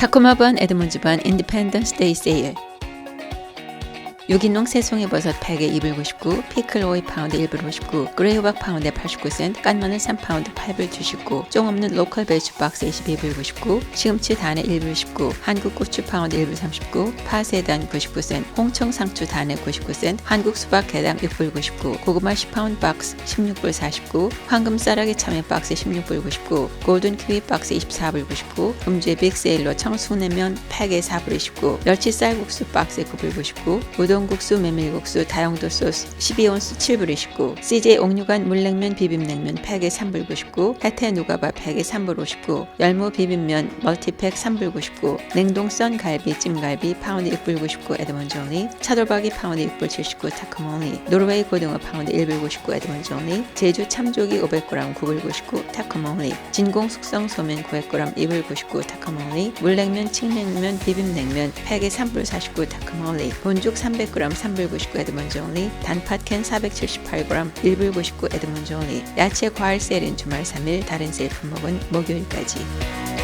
타코마 반 에드먼즈 반 인디펜던스 데이 세일 유기농 새송이버섯 팩에 2불 99, 피클 오이 파운드 1불 59, 그레이 호박 파운드에 89센트, 깐마늘 3파운드 8불 79, 쫑 없는 로컬 배추 박스 22불 99, 시금치 단에 1불 19, 한국 고추 파운드 1불 39, 파세단 99센트, 홍청 상추 단에 99센트, 한국 수박 개당 6불 99, 고구마 10파운드 박스 16불 49, 황금 쌀아기 참외 박스 16불 99, 골든 키위 박스 24불 99, 금주의 빅세일로 청수냉면 팩에 4불 29, 멸치 쌀국수 박스에 9불 99, 우동 국수 메밀국수 다용도 소스 12온스 7불 29, CJ 옥류관 물냉면 비빔냉면 팩에 3불 99, 혜태 누가바 팩에 3불 59, 열무 비빔면 멀티팩 3불 99, 냉동 썬 갈비 찜갈비 파운드 6불 99 에드먼 존리, 차돌박이 파운드 6불 79 타크몬리, 노르웨이 고등어 파운드 1불 99 에드먼 존리, 제주 참조기 500g 9불 99 타크몬리, 진공 숙성 소면 900g 2불 99 타크몬리, 물냉면 칡냉면 비빔냉면 팩에 3불 49 타크몬리, 본죽 300g 3불 99 에드먼 존리, 단팥 캔 478g 1불 99 에드먼 존리, 야채 과일 세일은 주말 3일, 다른 세일 품목은 목요일까지.